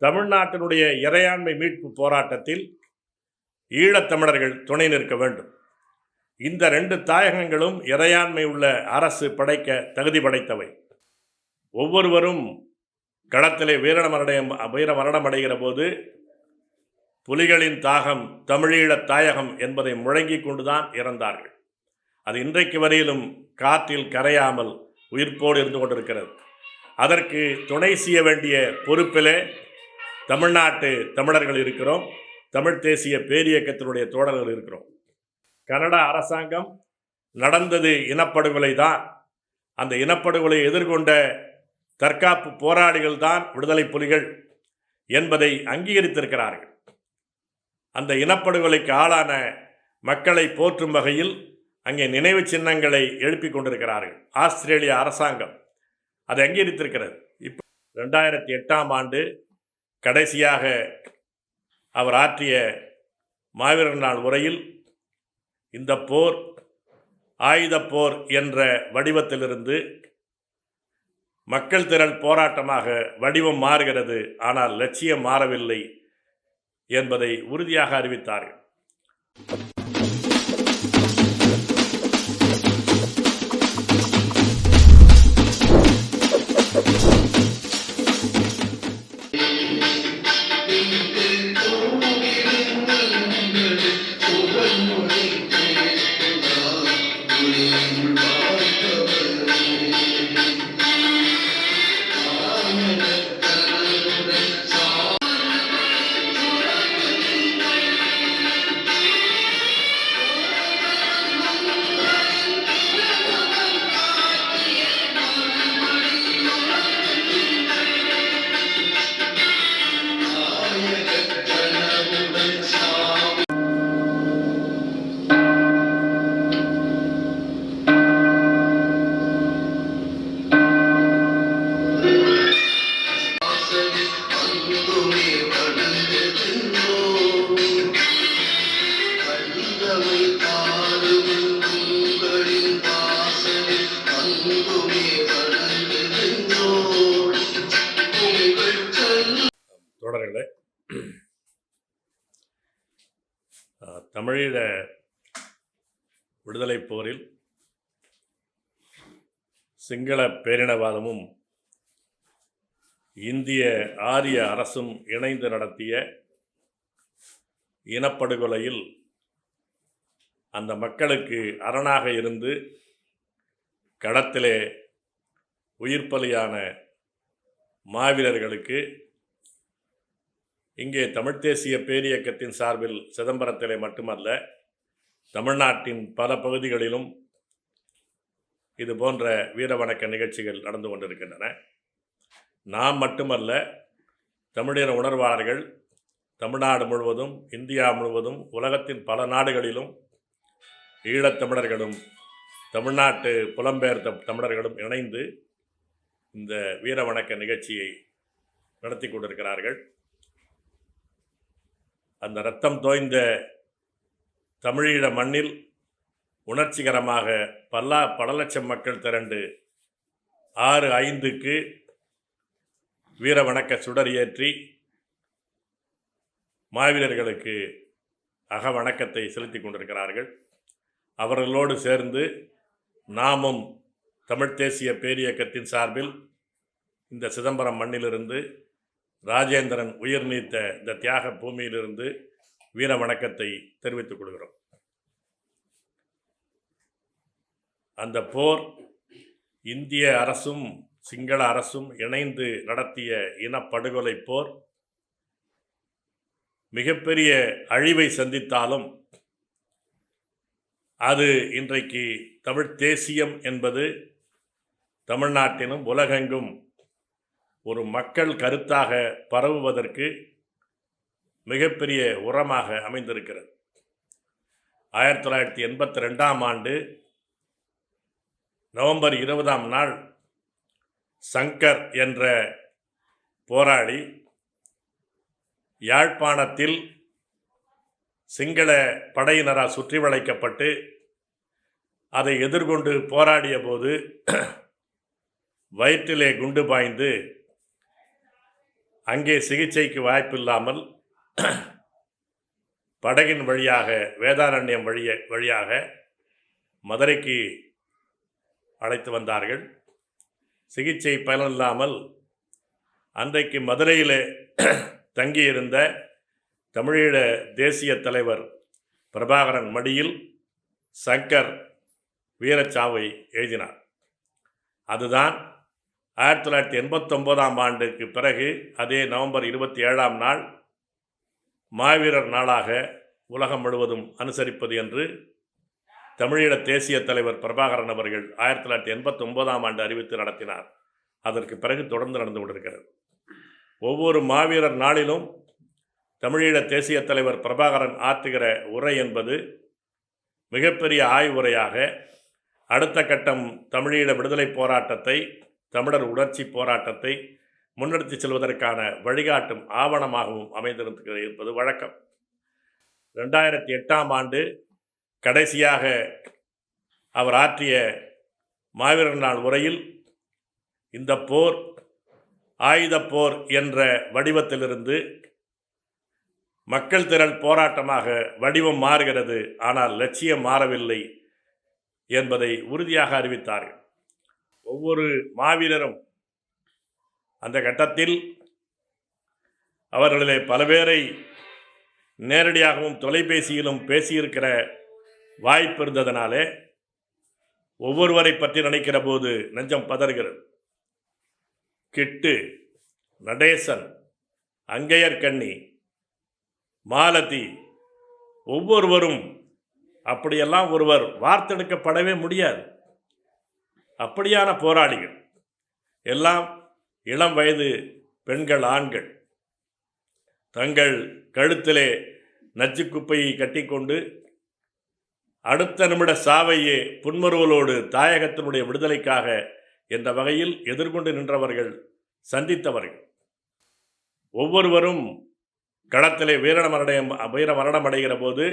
தமிழ்நாட்டினுடைய இறையாண்மை மீட்பு போராட்டத்தில் ஈழத்தமிழர்கள் துணை நிற்க வேண்டும். இந்த ரெண்டு தாயகங்களும் இறையாண்மை உள்ள அரசு படைக்க தகுதி படைத்தவை. ஒவ்வொருவரும் களத்திலே வீரமரடைய வீர மரணமடைகிற போது புலிகளின் தாகம் தமிழீழத் தாயகம் என்பதை முழங்கிக் கொண்டுதான் இறந்தார்கள். அது இன்றைக்கு வரையிலும் காற்றில் கரையாமல் உயிர்ப்போடு இருந்து கொண்டிருக்கிறது. அதற்கு துணை செய்ய வேண்டிய பொறுப்பிலே தமிழ்நாட்டு தமிழர்கள் இருக்கிறோம். தமிழ் தேசிய பேரியக்கத்தினுடைய தோழர்கள் இருக்கிறோம். கனடா அரசாங்கம் நடந்தது இனப்படுகொலை தான். அந்த இனப்படுகொலை எதிர்கொண்ட தற்காப்பு போராளிகள் தான் விடுதலை புலிகள் என்பதை அங்கீகரித்திருக்கிறார்கள். அந்த இனப்படுகொலைக்கு ஆளான மக்களை போற்றும் வகையில் அங்கே நினைவு சின்னங்களை எழுப்பிக் கொண்டிருக்கிறார்கள். ஆஸ்திரேலிய அரசாங்கம் அதை அங்கீகரித்திருக்கிறது. இப்போ ரெண்டாயிரத்தி எட்டாம் ஆண்டு கடைசியாக அவர் ஆற்றிய மாவீரர் நாள் உரையில் இந்த போர் ஆயுதப் போர் என்ற வடிவத்திலிருந்து மக்கள் திரள் போராட்டமாக வடிவம் மாறுகிறது ஆனால் லட்சியம் மாறவில்லை என்பதை உறுதியாக அறிவித்தார்கள். தமிழீழ விடுதலைப் போரில் சிங்கள பேரினவாதமும் இந்திய ஆரிய அரசும் இணைந்து நடத்திய இனப்படுகொலையில் அந்த மக்களுக்கு அரணாக இருந்து களத்திலே உயிர்ப்பலியான மாவீரர்களுக்கு இங்கே தமிழ்த் தேசிய பேரியக்கத்தின் சார்பில் சிதம்பரத்திலே மட்டுமல்ல தமிழ்நாட்டின் பல பகுதிகளிலும் இது போன்ற வீர வணக்க நிகழ்ச்சிகள் நடந்து கொண்டிருக்கின்றன. நாம் மட்டுமல்ல தமிழின உணர்வாளர்கள் தமிழ்நாடு முழுவதும் இந்தியா முழுவதும் உலகத்தின் பல நாடுகளிலும் ஈழத்தமிழர்களும் தமிழ்நாட்டு புலம்பெயர் தமிழர்களும் இணைந்து இந்த வீர வணக்க நிகழ்ச்சியை நடத்தி கொண்டிருக்கிறார்கள். அந்த ரத்தம் தோய்ந்த தமிழீழ மண்ணில் உணர்ச்சிகரமாக பல்லா பல லட்சம் மக்கள் திரண்டு ஆறு ஐந்துக்கு வீர வணக்க சுடர் ஏற்றி மாவீரர்களுக்கு அக வணக்கத்தை செலுத்தி கொண்டிருக்கிறார்கள். அவர்களோடு சேர்ந்து நாமும் தமிழ்த் தேசிய பேரியக்கத்தின் சார்பில் இந்த சிதம்பரம் மண்ணிலிருந்து ராஜேந்திரன் உயிர் நீத்த இந்த தியாக பூமியிலிருந்து வீர வணக்கத்தை தெரிவித்துக் கொள்கிறோம். அந்த போர் இந்திய அரசும் சிங்கள அரசும் இணைந்து நடத்திய இனப்படுகொலை போர் மிகப்பெரிய அழிவை சந்தித்தாலும் அது இன்றைக்கு தமிழ் தேசியம் என்பது தமிழ்நாட்டிலும் உலகெங்கும் ஒரு மக்கள் கருத்தாக பரவுவதற்கு மிகப்பெரிய உரமாக அமைந்திருக்கிறது. ஆயிரத்தி தொள்ளாயிரத்தி எண்பத்தி ரெண்டாம் ஆண்டு நவம்பர் இருபதாம் நாள் சங்கர் என்ற போராளி யாழ்ப்பாணத்தில் சிங்கள படையினரால் சுற்றி வளைக்கப்பட்டு அதை எதிர்கொண்டு போராடிய போது வயிற்றிலே குண்டு பாய்ந்து அங்கே சிகிச்சைக்கு வாய்ப்பில்லாமல் படகின் வழியாக வேதாரண்யம் வழிய வழியாக மதுரைக்கு அழைத்து வந்தார்கள். சிகிச்சை பலனில்லாமல் அன்றைக்கு மதுரையில் தங்கியிருந்த தமிழீழ தேசிய தலைவர் பிரபாகரன் மடியில் சங்கர் வீரச்சாவை எழுதினார். அதுதான் ஆயிரத்தி தொள்ளாயிரத்தி எண்பத்தொம்போதாம் ஆண்டுக்கு பிறகு அதே நவம்பர் இருபத்தி ஏழாம் நாள் மாவீரர் நாளாக உலகம் முழுவதும் அனுசரிப்பது என்று தமிழீழ தேசிய தலைவர் பிரபாகரன் அவர்கள் ஆயிரத்தி தொள்ளாயிரத்தி எண்பத்தி ஒன்பதாம் ஆண்டு அறிவித்து நடத்தினார். அதற்கு பிறகு தொடர்ந்து நடந்து கொண்டிருக்கிறது. ஒவ்வொரு மாவீரர் நாளிலும் தமிழீழ தேசிய தலைவர் பிரபாகரன் ஆற்றுகிற உரை என்பது மிகப்பெரிய ஆய்வுரையாக அடுத்த கட்டம் தமிழீழ விடுதலை போராட்டத்தை தமிழர் உணர்ச்சி போராட்டத்தை முன்னெடுத்து செல்வதற்கான வழிகாட்டும் ஆவணமாகவும் அமைந்திருக்கிறது என்பது வழக்கம். ரெண்டாயிரத்தி எட்டாம் ஆண்டு கடைசியாக அவர் ஆற்றிய மாவீரர் நாள் உரையில் இந்த போர் ஆயுதப் போர் என்ற வடிவத்திலிருந்து மக்கள் திரள் போராட்டமாக வடிவம் மாறுகிறது ஆனால் லட்சியம் மாறவில்லை என்பதை உறுதியாக அறிவித்தார்கள். ஒவ்வொரு மாவீரரும் அந்த கட்டத்தில் அவர்களிலே பல பேரை நேரடியாகவும் தொலைபேசியிலும் பேசியிருக்கிற வாய்ப்பு இருந்ததனாலே ஒவ்வொருவரை பற்றி நினைக்கிற போது நெஞ்சம் பதறுகிறது. கிட்டு நடேசன் அங்கையர்கண்ணி மாலதி ஒவ்வொருவரும் அப்படியெல்லாம் ஒருவர் வார்த்தெடுக்கப்படவே முடியாது. அப்படியான போராளிகள். எல்லாம் இளம் வயது பெண்கள் ஆண்கள். தங்கள் கழுத்திலே நச்சுக்குப்பையை கட்டிக்கொண்டு அடுத்த நிமிட சாவையே புன்மருவலோடு தாயகத்தினுடைய விடுதலைக்காக என்ற வகையில் எதிர்கொண்டு நின்றவர்கள் சந்தித்தவர்கள். ஒவ்வொருவரும் களத்திலே வீர மரணம் வீர மரணம் அடைகிற போது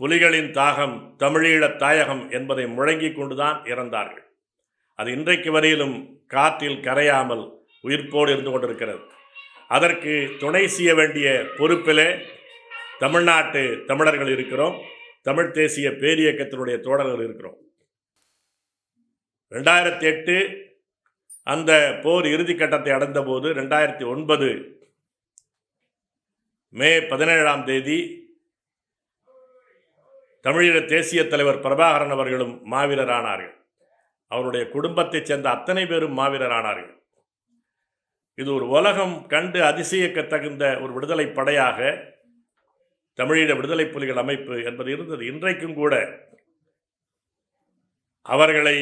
புலிகளின் தாகம் தமிழீழத் தாயகம் என்பதை முழங்கிக் கொண்டுதான் இறந்தார்கள். அது இன்றைக்கு வரையிலும் காற்றில் கரையாமல் உயிர்ப்போடு இருந்து கொண்டிருக்கிறது. அதற்கு துணை செய்ய வேண்டிய பொறுப்பிலே தமிழ்நாட்டு தமிழர்கள் இருக்கிறோம். தமிழ் தேசிய பேரியக்கத்தினுடைய தோழர்கள் இருக்கிறோம். ரெண்டாயிரத்தி எட்டு அந்த போர் இறுதி கட்டத்தை அடைந்தபோது ரெண்டாயிரத்தி ஒன்பது மே பதினேழாம் தேதி தமிழீழ தேசிய தலைவர் பிரபாகரன் அவர்களும் மாவீரரானார்கள். அவருடைய குடும்பத்தைச் சேர்ந்த அத்தனை பேரும் மாவீரரானார்கள். இது ஒரு உலகம் கண்டு அதிசயிக்கத்தகுந்த ஒரு விடுதலை படையாக தமிழீழ விடுதலை புலிகள் அமைப்பு என்பது இருந்தது. இன்றைக்கும் கூட அவர்களை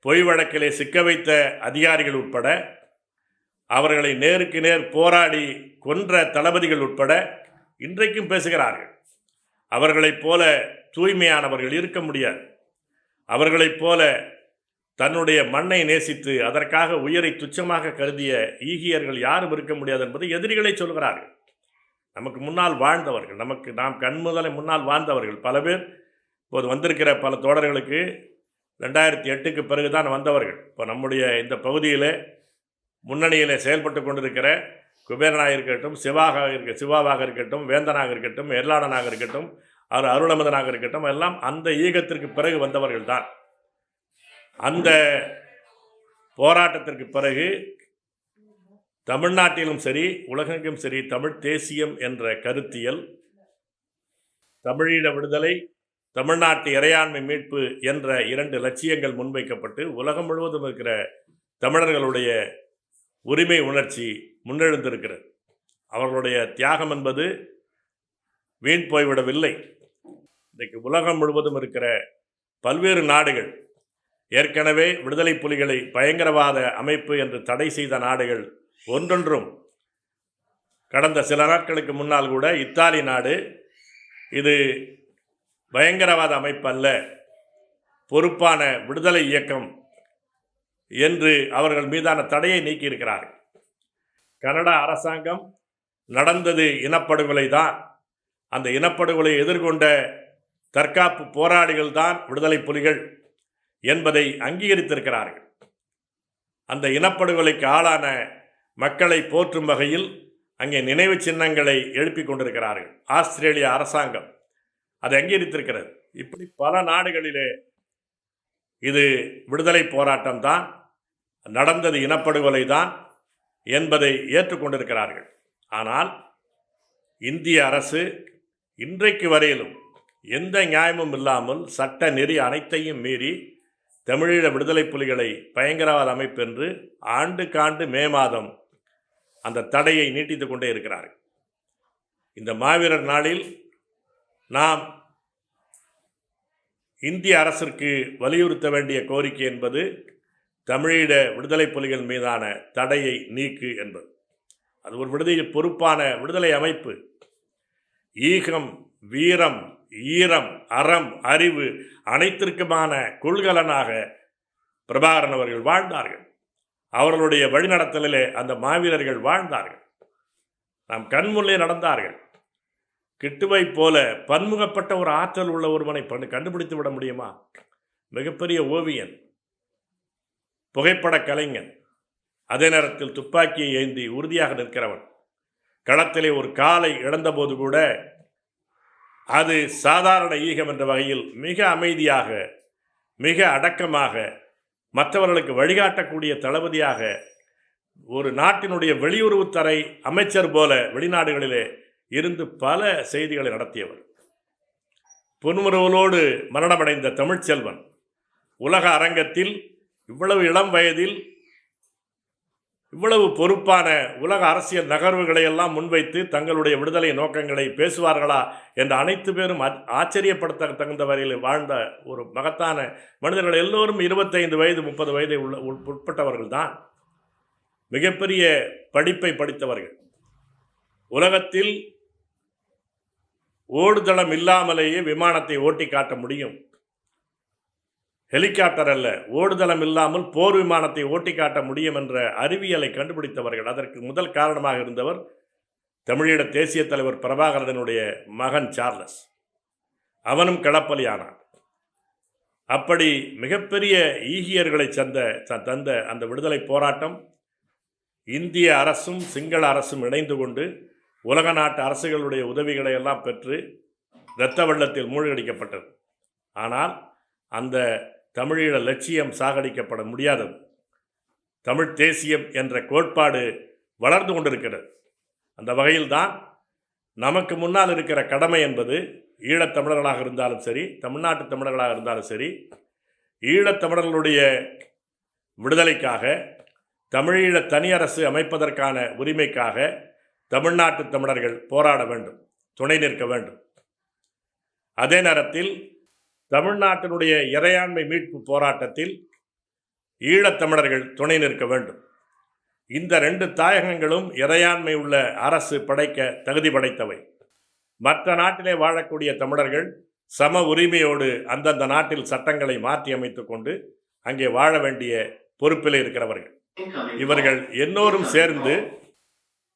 பொய் வழக்கிலே சிக்க வைத்த அதிகாரிகள் உட்பட அவர்களை நேருக்கு நேர் போராடி கொன்ற தளபதிகள் உட்பட இன்றைக்கும் பேசுகிறார்கள். அவர்களைப் போல தூய்மையானவர்கள் இருக்க முடியாது. அவர்களைப் போல தன்னுடைய மண்ணை நேசித்து அதற்காக உயிரை துச்சமாக கருதிய ஈகியர்கள் யாரும் இருக்க முடியாது என்பதை எதிரிகளை சொல்கிறார்கள். நமக்கு முன்னால் வாழ்ந்தவர்கள் நமக்கு நாம் கண்முதலை முன்னால் வாழ்ந்தவர்கள் பல பேர். இப்போது வந்திருக்கிற பல தோழர்களுக்கு ரெண்டாயிரத்தி எட்டுக்கு பிறகு தான் வந்தவர்கள். இப்போ நம்முடைய இந்த பகுதியில் முன்னணியில் செயல்பட்டு கொண்டிருக்கிற குபேரனாக இருக்கட்டும் சிவாக இருக்க சிவாவாக இருக்கட்டும் வேந்தனாக இருக்கட்டும் எர்லாடனாக இருக்கட்டும் அவர் அருளமதனாக இருக்கட்டும் எல்லாம் அந்த ஈகத்திற்கு பிறகு வந்தவர்கள் தான் அந்த போராட்டத்திற்கு பிறகு தமிழ்நாட்டிலும் சரி உலகெங்கும் சரி தமிழ் தேசியம் என்ற கருத்தியல் தமிழீழ விடுதலை தமிழ்நாட்டு இறையாண்மை மீட்பு என்ற இரண்டு லட்சியங்கள் முன்வைக்கப்பட்டு உலகம் முழுவதும் இருக்கிற தமிழர்களுடைய உரிமை உணர்ச்சி முன்னெழுந்திருக்கிறது. அவர்களுடைய தியாகம் என்பது வீண் போய்விடவில்லை. இன்றைக்கு உலகம் முழுவதும் இருக்கிற பல்வேறு நாடுகள் ஏற்கனவே விடுதலை புலிகளை பயங்கரவாத அமைப்பு என்று தடை செய்த நாடுகள் ஒன்றொன்றும் கடந்த சில நாட்களுக்கு முன்னால் கூட இத்தாலி நாடு இது பயங்கரவாத அமைப்பு அல்ல பொறுப்பான விடுதலை இயக்கம் என்று அவர்கள் மீதான தடையை நீக்கியிருக்கிறார்கள். கனடா அரசாங்கம் நடந்தது இனப்படுகொலை தான். அந்த இனப்படுகொலை எதிர்கொண்ட தற்காப்பு போராளிகள் தான் விடுதலை புலிகள் என்பதை அங்கீகரித்திருக்கிறார்கள். அந்த இனப்படுகொலைக்கு ஆளான மக்களை போற்றும் வகையில் அங்கே நினைவு சின்னங்களை எழுப்பி கொண்டிருக்கிறார்கள். ஆஸ்திரேலிய அரசாங்கம் அதை அங்கீகரித்திருக்கிறது. இப்படி பல நாடுகளிலே இது விடுதலை போராட்டம் தான் நடந்தது இனப்படுகொலை தான் என்பதை ஏற்றுக்கொண்டிருக்கிறார்கள். ஆனால் இந்திய அரசு இன்றைக்கு வரையிலும் எந்த நியாயமும் இல்லாமல் சட்ட நெறி அனைத்தையும் மீறி தமிழீழ விடுதலை புலிகளை பயங்கரவாத அமைப்பு என்று ஆண்டுக்காண்டு மே மாதம் அந்த தடையை நீட்டித்து கொண்டே இருக்கிறார்கள். இந்த மாவீரர் நாளில் நாம் இந்திய அரசிற்கு வலியுறுத்த வேண்டிய கோரிக்கை என்பது தமிழீழ விடுதலை புலிகள் மீதான தடையை நீக்கு என்பது. அது ஒரு விடுதலை பொறுப்பான விடுதலை அமைப்பு. ஈகம் வீரம் ஈரம் அறம் அறிவு அனைத்திற்குமான கொள்கலனாக பிரபாகரன் அவர்கள் வாழ்ந்தார்கள். அவர்களுடைய வழிநடத்தலிலே அந்த மாவீரர்கள் வாழ்ந்தார்கள். நாம் கண்முன்னே நடந்தார்கள். கிட்டுவை போல பன்முகப்பட்ட ஒரு ஆற்றல் உள்ள ஒருவனை கண்டுபிடித்து விட முடியுமா? மிகப்பெரிய ஓவியன். புகைப்பட கலைஞன் அதே நேரத்தில் துப்பாக்கியை ஏந்தி உறுதியாக நிற்கிறவன். களத்திலே ஒரு காலை இழந்தபோது கூட அது சாதாரண ஈகம் என்ற வகையில் மிக அமைதியாக மிக அடக்கமாக மற்றவர்களுக்கு வழிகாட்டக்கூடிய தளபதியாக ஒரு நாட்டினுடைய வெளியுறவுத்துறை அமைச்சர் போல வெளிநாடுகளிலே இருந்து பல செய்திகளை நடத்தியவர். புன்முறுவலோடு மரணமடைந்த தமிழ்ச்செல்வன் உலக அரங்கத்தில் இவ்வளவு இளம் வயதில் இவ்வளவு பொறுப்பான உலக அரசியல் நகர்வுகளை எல்லாம் முன்வைத்து தங்களுடைய விடுதலை நோக்கங்களை பேசுவார்களா என்ற அனைத்து பேரும் ஆச்சரியப்படுத்த தகுந்த வரையில் வாழ்ந்த ஒரு மகத்தான மனிதர்கள் எல்லோரும் இருபத்தைந்து வயது முப்பது வயதை உள்ள உட்பட்டவர்கள் தான் மிகப்பெரிய படிப்பை படித்தவர்கள். உலகத்தில் ஓடுதளம் இல்லாமலேயே விமானத்தை ஓட்டி காட்ட முடியும். ஹெலிகாப்டர் அல்ல ஓடுதளம் இல்லாமல் போர் விமானத்தை ஓட்டி காட்ட முடியும் என்ற அறிவியலை கண்டுபிடித்தவர்கள். அதற்கு முதல் காரணமாக இருந்தவர் தமிழீழ தேசிய தலைவர் பிரபாகரனுடைய மகன் சார்லஸ். அவனும் களப்பலியானான். அப்படி மிகப்பெரிய ஈகியர்களை சந்த தந்த அந்த விடுதலை போராட்டம் இந்திய அரசும் சிங்கள அரசும் இணைந்து கொண்டு உலக நாட்டு அரசுகளுடைய உதவிகளை எல்லாம் பெற்று இரத்த வெள்ளத்தில் மூழ்கடிக்கப்பட்டது. ஆனால் அந்த தமிழீழ லட்சியம் சாகடிக்கப்பட முடியாதது. தமிழ் தேசியம் என்ற கோட்பாடு வளர்ந்து கொண்டிருக்கிறது. அந்த வகையில்தான் நமக்கு முன்னால் இருக்கிற கடமை என்பது ஈழத் தமிழர்களாக இருந்தாலும் சரி தமிழ்நாட்டு தமிழர்களாக இருந்தாலும் சரி ஈழத்தமிழர்களுடைய விடுதலைக்காக தமிழீழ தனியரசு அமைப்பதற்கான உரிமைக்காக தமிழ்நாட்டு தமிழர்கள் போராட வேண்டும் துணை நிற்க வேண்டும். அதே நேரத்தில் தமிழ்நாட்டினுடைய இறையாண்மை மீட்பு போராட்டத்தில் ஈழத்தமிழர்கள் துணை நிற்க வேண்டும். இந்த ரெண்டு தாயகங்களும் இறையாண்மை உள்ள அரசு படைக்க தகுதி படைத்தவை. மற்ற நாட்டிலே வாழக்கூடிய தமிழர்கள் சம உரிமையோடு அந்தந்த நாட்டில் சட்டங்களை மாற்றி அமைத்துக் கொண்டு அங்கே வாழ வேண்டிய பொறுப்பில் இருக்கிறவர்கள். இவர்கள் எல்லோரும் சேர்ந்து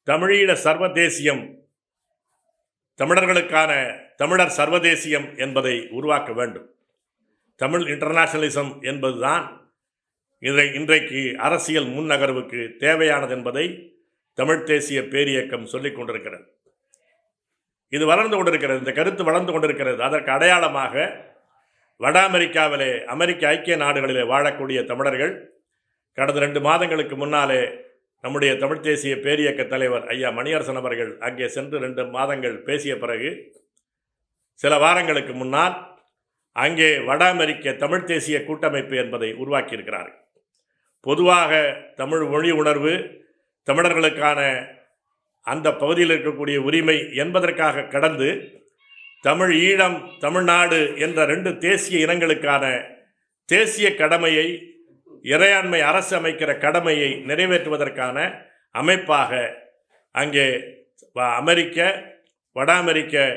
தமிழீழ சர்வதேசியம் தமிழர்களுக்கான தமிழர் சர்வதேசியம் என்பதை உருவாக்க வேண்டும். தமிழ் இன்டர்நேஷனலிசம் என்பதுதான் இதை இன்றைக்கு அரசியல் முன்னகர்வுக்கு தேவையானது என்பதை தமிழ் தேசிய பேரியக்கம் சொல்லிக் கொண்டிருக்கிறது. இது வளர்ந்து கொண்டிருக்கிறது இந்த கருத்து வளர்ந்து கொண்டிருக்கிறது. அதற்கு அடையாளமாக வட அமெரிக்காவிலே அமெரிக்க ஐக்கிய நாடுகளிலே வாழக்கூடிய தமிழர்கள் கடந்த ரெண்டு மாதங்களுக்கு முன்னாலே நம்முடைய தமிழ் தேசிய பேரியக்க தலைவர் ஐயா மணியரசன் அவர்கள் அங்கே சென்று ரெண்டு மாதங்கள் பேசிய பிறகு சில வாரங்களுக்கு முன்னால் அங்கே வட அமெரிக்க தமிழ் தேசிய கூட்டமைப்பு என்பதை உருவாக்கியிருக்கிறார்கள். பொதுவாக தமிழ் மொழி உணர்வு தமிழர்களுக்கான அந்த பகுதியில் இருக்கக்கூடிய உரிமை என்பதற்காக கடந்து தமிழ் ஈழம் தமிழ்நாடு என்ற ரெண்டு தேசிய இனங்களுக்கான தேசிய கடமையை இறையாண்மை அரசு அமைக்கிற கடமையை நிறைவேற்றுவதற்கான அமைப்பாக அங்கே வ- அமெரிக்க வட அமெரிக்க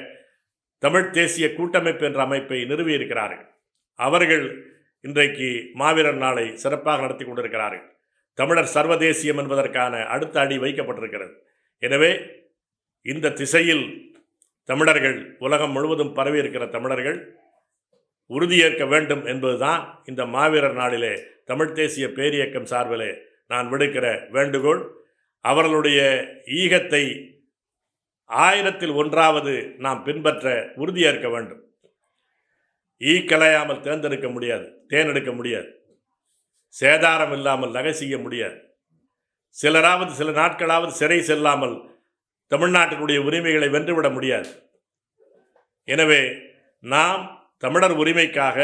தமிழ் தேசிய கூட்டமைப்பு என்ற அமைப்பை நிறுவியிருக்கிறார்கள். அவர்கள் இன்றைக்கு மாவீரர் நாளை சிறப்பாக நடத்தி கொண்டிருக்கிறார்கள். தமிழர் சர்வதேசியம் என்பதற்கான அடுத்த அடி வைக்கப்பட்டிருக்கிறது. எனவே இந்த திசையில் தமிழர்கள் உலகம் முழுவதும் பரவி இருக்கிற தமிழர்கள் உறுதியேற்க வேண்டும் என்பதுதான் இந்த மாவீரர் நாளிலே தமிழ் தேசிய பேரியக்கம் சார்பிலே நான் விடுக்கிற வேண்டுகோள் அவர்களுடைய ஈகத்தை ஆயிரத்தில் ஒன்றாவது நாம் பின்பற்ற உறுதியேற்க வேண்டும். ஈ கலையாமல் தேர்ந்தெடுக்க முடியாது தேர்ந்தெடுக்க முடியாது. சேதாரம் இல்லாமல் நகை செய்ய முடியாது. சிலராவது சில நாட்களாவது சிறை செல்லாமல் தமிழ்நாட்டினுடைய உரிமைகளை வென்றுவிட முடியாது. எனவே நாம் தமிழர் உரிமைக்காக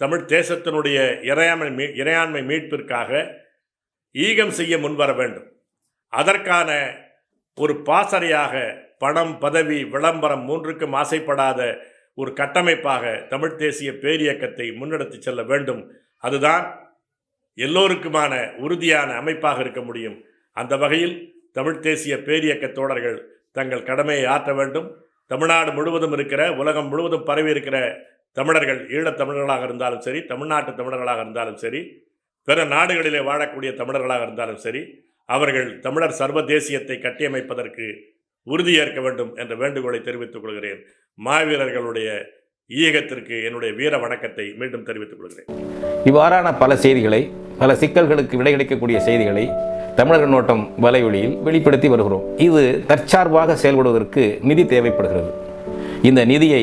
தமிழ் தேசத்தினுடைய இறையாண்மை மீ இறையாண்மை மீட்பிற்காக ஈகம் செய்ய முன்வர வேண்டும். அதற்கான ஒரு பாசறையாக பணம் பதவி விளம்பரம் மூன்றுக்கும் ஆசைப்படாத ஒரு கட்டமைப்பாக தமிழ் தேசிய பேரியக்கத்தை முன்னெடுத்து செல்ல வேண்டும். அதுதான் எல்லோருக்குமான உறுதியான அமைப்பாக இருக்க முடியும். அந்த வகையில் தமிழ் தேசிய பேரியக்க தோழர்கள் தங்கள் கடமையை ஆற்ற வேண்டும். தமிழ்நாடு முழுவதும் இருக்கிற உலகம் முழுவதும் பரவி இருக்கிற தமிழர்கள் ஈழத் தமிழர்களாக இருந்தாலும் சரி தமிழ்நாட்டு தமிழர்களாக இருந்தாலும் சரி பிற நாடுகளிலே வாழக்கூடிய தமிழர்களாக இருந்தாலும் சரி அவர்கள் தமிழர் சர்வதேசியத்தை கட்டியமைப்பதற்கு உறுதியேற்க வேண்டும் என்ற வேண்டுகோளை தெரிவித்துக் கொள்கிறேன். மாவீரர்களுடைய இயக்கத்திற்கு என்னுடைய வீர வணக்கத்தை மீண்டும் தெரிவித்துக் கொள்கிறேன். இவ்வாறான பல செய்திகளை பல சிக்கல்களுக்கு விடை கிடைக்கக்கூடிய செய்திகளை தமிழர்கள் நோட்டம் வலைவழியில் வெளிப்படுத்தி வருகிறோம். இது தற்சார்பாக செயல்படுவதற்கு நிதி தேவைப்படுகிறது. இந்த நிதியை